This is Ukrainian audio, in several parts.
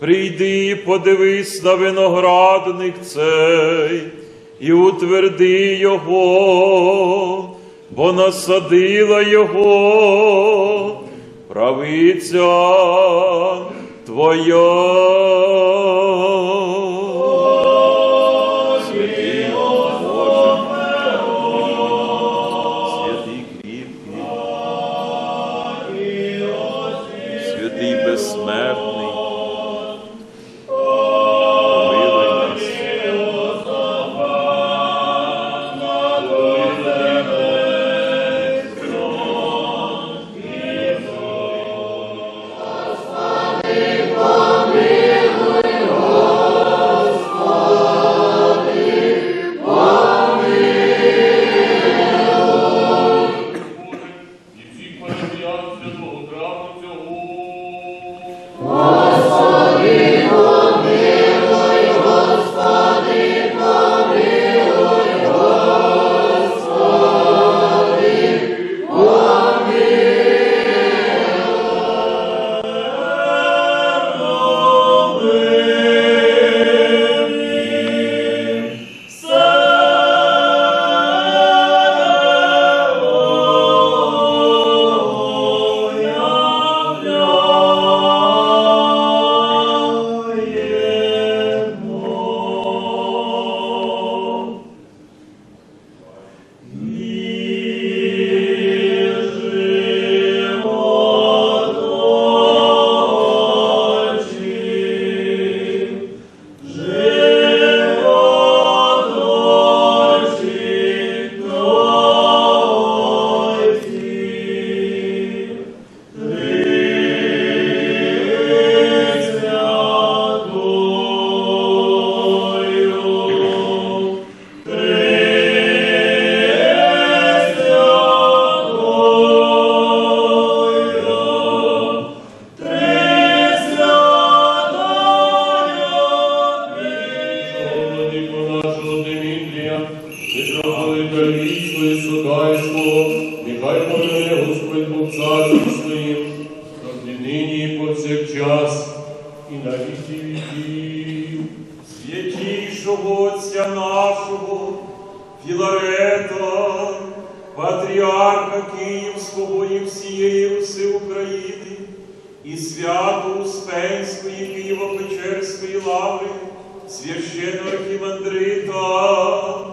прийди і подивись на виноградник цей і утверди його, бо насадила його правиця Твоя. Святий Львівського і Сокальського, нехай помине Господь Бог царством своїм, і нині повсякчас, і на віки віків. Отця нашого, Філарета, патріарха Київського, і всієї Руси України, і свято Успенської Києво-Печерської лаври, священного архімандрита,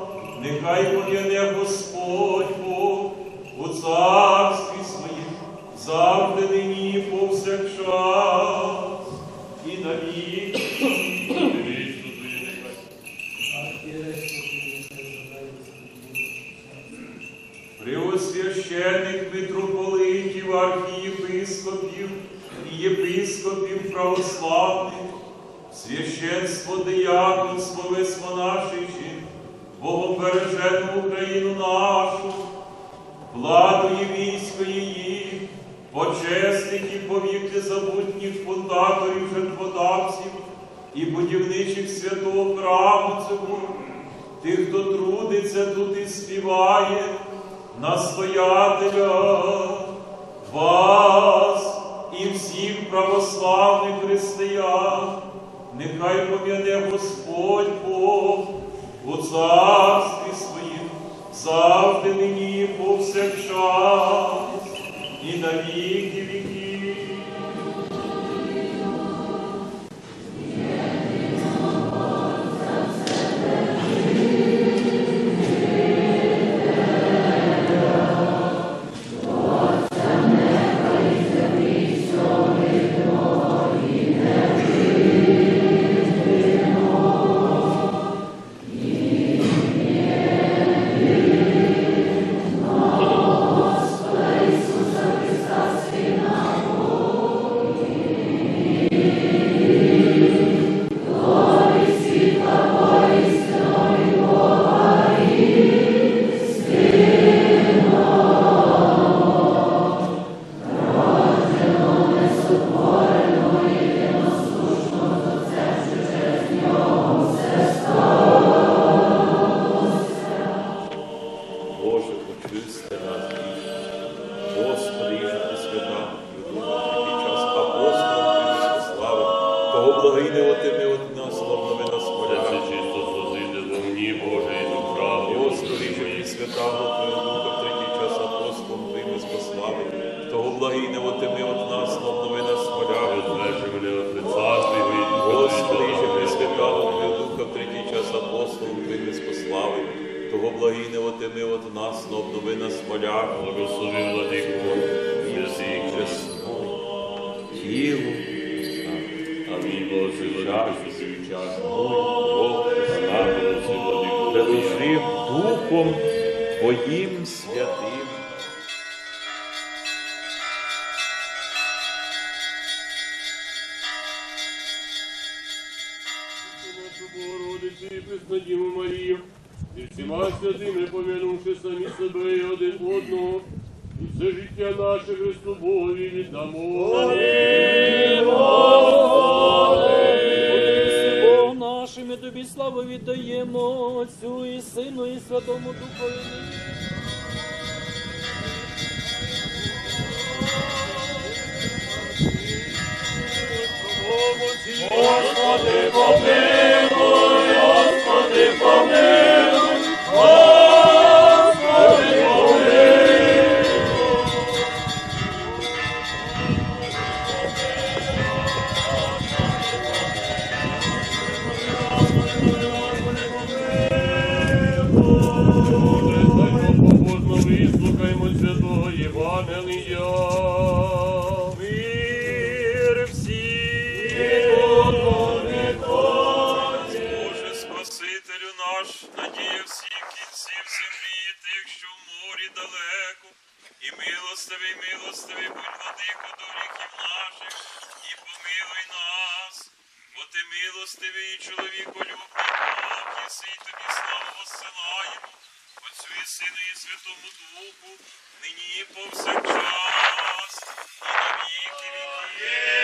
нехай пом'яне Господь Бог у царстві своїм, завжди нині повсякчас, і навіки. Преосвящених митрополитів, архієпископів і єпископів православних, священство дияконство весмонашичі, Богопережену Україну нашу, владу і військо її, почесних і повіки забутніх фундаторів, жертводавців і будівничих святого храму цього, тих, хто трудиться тут і співає, настоятеля, вас і всіх православних християн, нехай пом'яне Господь Бог у царстві своїм, завжди нині повсякчас, і на віки віків. Того отими от нас, славнови нас Це моля. чисто слозиде во мені, Боже, і до правди. Господи, ти свята, Твого Духа, в третій час апостолом Твоїми спослави, того благойне отими от нас, славнови нас моля. Розвежи мене от лица Твого і Господи, ти свята, Твого Духа, в третій час апостолом Твоїми спослави, того благойне отими от нас, славнови нас моля. Благослови владику, святий Чесною, тілу, Владику, святий час. Бог Христа, Благослови Духом Твоїм святим. Нашу Богородицю і Преснодіву Марію, і всіма святими, помянувши самі себе і один одного, і все життя наше Христу Богові віддамо. Бог нашим і тобі славу віддаємо Отцю і Сину, і Святому Духові. Господи, помилуй, вислухаймо святого Євангелія. Мир всім! Боже, Спасителю наш, надія всіх кінців землі, тих, що в морі далеко, і милостивий, милостивий, будь владико до гріхів наших, і помилуй нас, бо ти милостивий Бог, єси, і тобі славу воссилаємо, Отцю і Сину і Святому Духу, нині і повсякчас, і на віки віків.